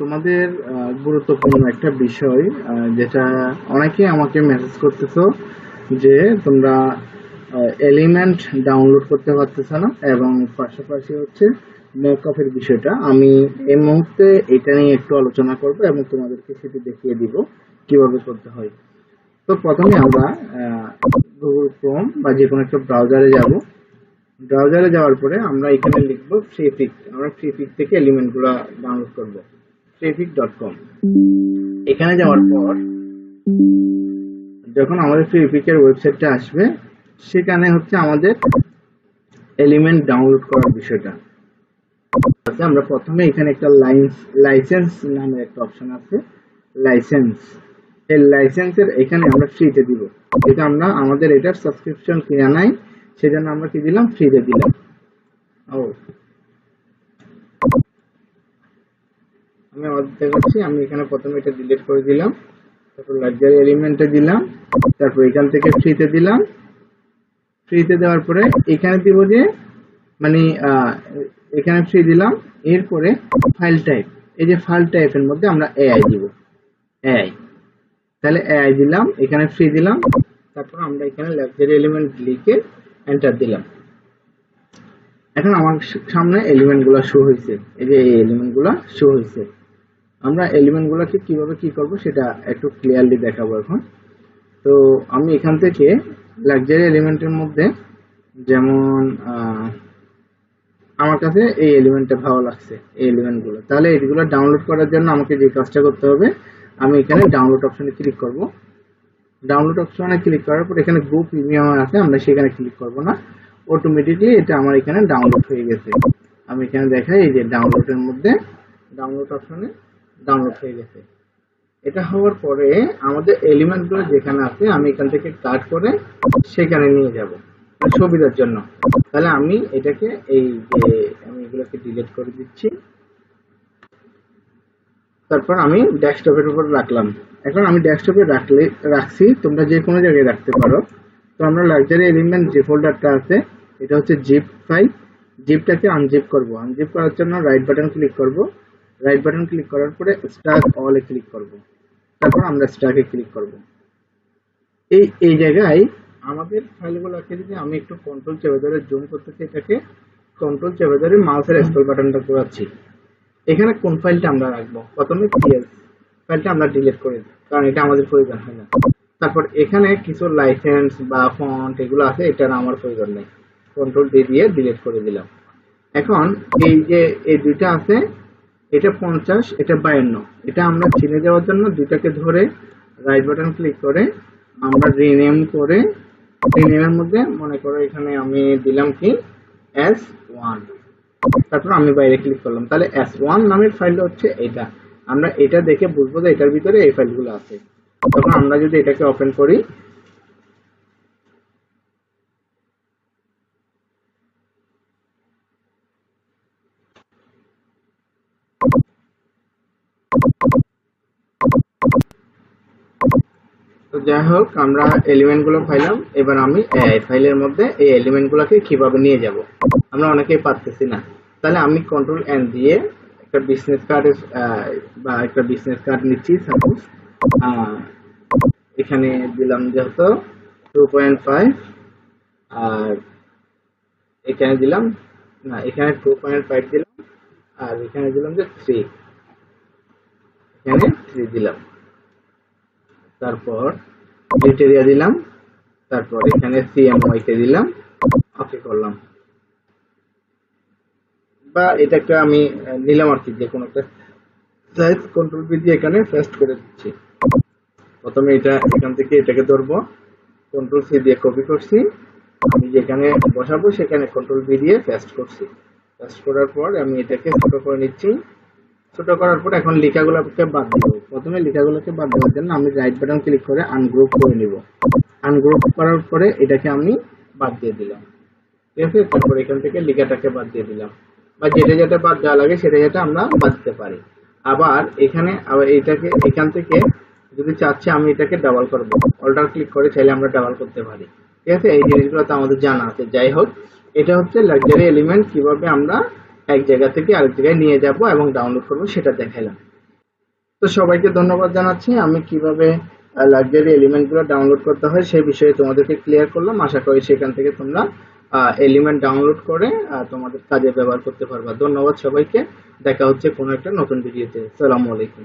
তোমাদের গুরুত্বপূর্ণ একটা বিষয় যেটা অনেকে আমাকে মেসেজ করতেছো যে তোমরা এলিমেন্ট ডাউনলোড করতে পারতেছো না, এবং পাশাপাশি হচ্ছে মকআপের বিষয়টা। আমি এই মুহূর্তে এটা নিয়ে একটু আলোচনা করব এবং তোমাদেরকে সেটি দেখিয়ে দিব, কীভাবে করতে হয়। তো প্রথমে আমরা গুগল ক্রোম বা যে কোনো একটা ব্রাউজারে যাব। ব্রাউজারে যাওয়ার পরে আমরা এখানে লিখব ফ্রিপিক আমরা ফ্রিপিক থেকে এলিমেন্টগুলো ডাউনলোড করব ফ্রিপিক ডট কম এখানে যাওয়ার পর, যখন আমাদের ফ্রিপিকের ওয়েবসাইটটা আসবে, সেখানে হচ্ছে আমাদের এলিমেন্ট ডাউনলোড করার বিষয়টা। আছে আমরা প্রথমে এখানে একটা লাইন্স লাইসেন্স নামের একটা অপশন আছে লাইসেন্স এই লাইসেন্সের এখানে আমরা ফ্রিতে দিব। এটা আমরা, আমাদের এটার সাবস্ক্রিপশন কিনা নাই সেজন্য আমরা কি দিলাম? ফ্রিতে দিলাম। ও আমি আবার দেখাচ্ছি আমি এখানে প্রথমে এটা ডিলিট করে দিলাম। তারপর লাক্সারি এলিমেন্টে দিলাম। তারপর এখান থেকে ফ্রিতে দিলাম। ফ্রিতে দেওয়ার পরে এখানে দিব যে মানে এখানে ফ্রি দিলাম। এরপরে ফাইল টাইপ এই যে ফাইল টাইপের মধ্যে আমরা এআই দিব। এআই তাহলে এআই দিলাম। এখানে ফ্রি দিলাম। তারপর আমরা এখানে লাক্সারি এলিমেন্ট লিখে এন্টার দিলাম। এখন আমার সামনে এলিমেন্টগুলা শো হয়েছে এই যে এই এলিমেন্টগুলা শো হয়েছে আমরা এলিমেন্ট গুলাকে কীভাবে কি করব সেটা একটু ক্লিয়ারলি দেখাবো এখন। তো আমি এখান থেকে লাক্সারি এলিমেন্টের মধ্যে যেমন আমার কাছে এই এলিমেন্টটা ভালো লাগছে, এই এলিমেন্টগুলো। তাহলে এইগুলো ডাউনলোড করার জন্য আমাকে যে কাজটা করতে হবে, আমি এখানে ডাউনলোড অপশনে ক্লিক করব। ডাউনলোড অপশনে ক্লিক করার পর এখানে গ্রুপ প্রিমিয়াম আছে, আমরা সেখানে ক্লিক করব না। অটোমেটিকলি এটা আমার এখানে ডাউনলোড হয়ে গেছে। আমি এখানে দেখাই, এই যে ডাউনলোডের মধ্যে ডাউনলোড অপশনে ডাউনলোড হয়ে গেছে। এটা হওয়ার পরে আমাদের এলিমেন্টগুলো যেখানে আছে, আমি এখান থেকে কাট করে সেখানে নিয়ে যাব, সুবিধার জন্য। তাহলে আমি এটাকে এই যে, আমি এগুলোকে ডিলিট করে দিচ্ছি। তারপর আমি ডেস্কটপের উপর রাখলাম। এখন আমি ডেস্কটপে রাখলে, রাখছি, তোমরা যে কোনো জায়গায় রাখতে পারো। তো আমরা লাক্সারি এলিমেন্ট যে ফোল্ডারটা আছে, এটা হচ্ছে জিপ ফাইল জিপটাকে আনজিপ করব। আনজিপ করার জন্য রাইট বাটন ক্লিক করব। রাইট বাটন ক্লিক করার পরে স্টার্ট অলে ক্লিক করব। তারপর আমরা স্টার্টে ক্লিক করব। এই এই জায়গায় আমাদের ফাইলগুলোকে যদি আমি একটু কন্ট্রোল চেপে ধরে জুম করতেছি এটাকে কন্ট্রোল চেপে ধরে মাউসের স্ক্রল বাটনটা ঘোরাচ্ছি এখানে কোন ফাইলটা আমরা রাখব? প্রথমে ফাইলটা আমরা ডিলিট করে দিই, কারণ এটা আমাদের প্রয়োজন, হয় না। তারপর এখানে কিছু লাইসেন্স বা ফন্ট এগুলো আছে, এটার আমার প্রয়োজন নেই। কন্ট্রোল ডি দিয়ে ডিলিট করে দিলাম। এখন এই যে, এই দুইটা আছে, এটা পঞ্চাশ, এটা বায়ান্ন। এটা আমরা চিনে যাওয়ার জন্য দুইটাকে ধরে রাইট বাটন ক্লিক করে আমরা রিনেম করে রিনেমের মধ্যে মনে করো এখানে আমি দিলাম কি? এস ওয়ান তারপর আমি বাইরে ক্লিক করলাম। তাহলে এস ওয়ান নামের ফাইলটা হচ্ছে এটা। আমরা এটা দেখে বুঝব যে এটার ভিতরে এই ফাইলগুলো আছে। তখন আমরা যদি এটাকে ওপেন করি তো যাই হোক, আমরা এলিমেন্টগুলো পাইলাম। এবার আমি এই ফাইলের মধ্যে এই এলিমেন্ট গুলোকে কীভাবে নিয়ে যাব? আমরা অনেকেই পারতেছি না। তাহলে আমি কন্ট্রোল এন দিয়ে একটা বিজনেস কার্ড বা একটা বিজনেস কার্ড নিচ্ছি সাপোজ এখানে দিলাম যেহেতু টু পয়েন্ট ফাইভ আর এখানে দিলাম, না, এখানে টু পয়েন্ট ফাইভ দিলাম, আর এখানে দিলাম যে থ্রি এখানে থ্রি দিলাম। তারপর ক্রিটেরিয়া দিলাম। তারপর এখানে সিএমওয়াই কে দিলাম। ওকে করলাম। বা এটা একটা আমি নিলাম আর কি, যে কোনো একটা সাইজ কন্ট্রোল বি দিয়ে এখানে পেস্ট করে দিচ্ছি। প্রথমে এটা এখান থেকে এটাকে ধরবো। কন্ট্রোল সি দিয়ে কপি করছি। আমি যেখানে বসাবো সেখানে কন্ট্রোল বি দিয়ে পেস্ট করছি। পেস্ট করার পর আমি এটাকে ছোট করে নিচ্ছি। ছোট করার পর এখন লেখাগুলোকে বাদ দিব। প্রথমে লেখাগুলোকে বাদ দেওয়ার জন্য আমি রাইট বাটন ক্লিক করে আনগ্রুপ করে নিব। আনগ্রুপ করার পরে এটাকে আমি বাদ দিয়ে দিলাম। ঠিক আছে? তারপর এখান থেকে লেখাটাকে বাদ দিয়ে দিলাম। বা যেটা যেটা বাদ দেওয়া লাগে সেটা যেটা আমরা বাদ দিতে পারি। আবার এখানে আবার এটাকে এখান থেকে যদি চাচ্ছে আমি এটাকে ডাবল করব অল্টার ক্লিক করে চাইলে আমরা ডাবল করতে পারি। ঠিক আছে? এই জিনিসগুলো তো আমাদের জানা আছে। যাই হোক, এটা হচ্ছে লাক্সারি এলিমেন্ট কীভাবে আমরা এক জায়গা থেকে আরেক জায়গায় নিয়ে যাব এবং ডাউনলোড করব, সেটা দেখাইলাম। তো সবাইকে ধন্যবাদ জানাচ্ছি। আমি কীভাবে লাক্সারি এলিমেন্টগুলো ডাউনলোড করতে হয় সেই বিষয়ে তোমাদেরকে ক্লিয়ার করলাম। আশা করি সেখান থেকে তোমরা এলিমেন্ট ডাউনলোড করে তোমাদের কাজে ব্যবহার করতে পারবা। ধন্যবাদ সবাইকে। দেখা হচ্ছে কোনো একটা নতুন ভিডিওতে সালামু আলাইকুম।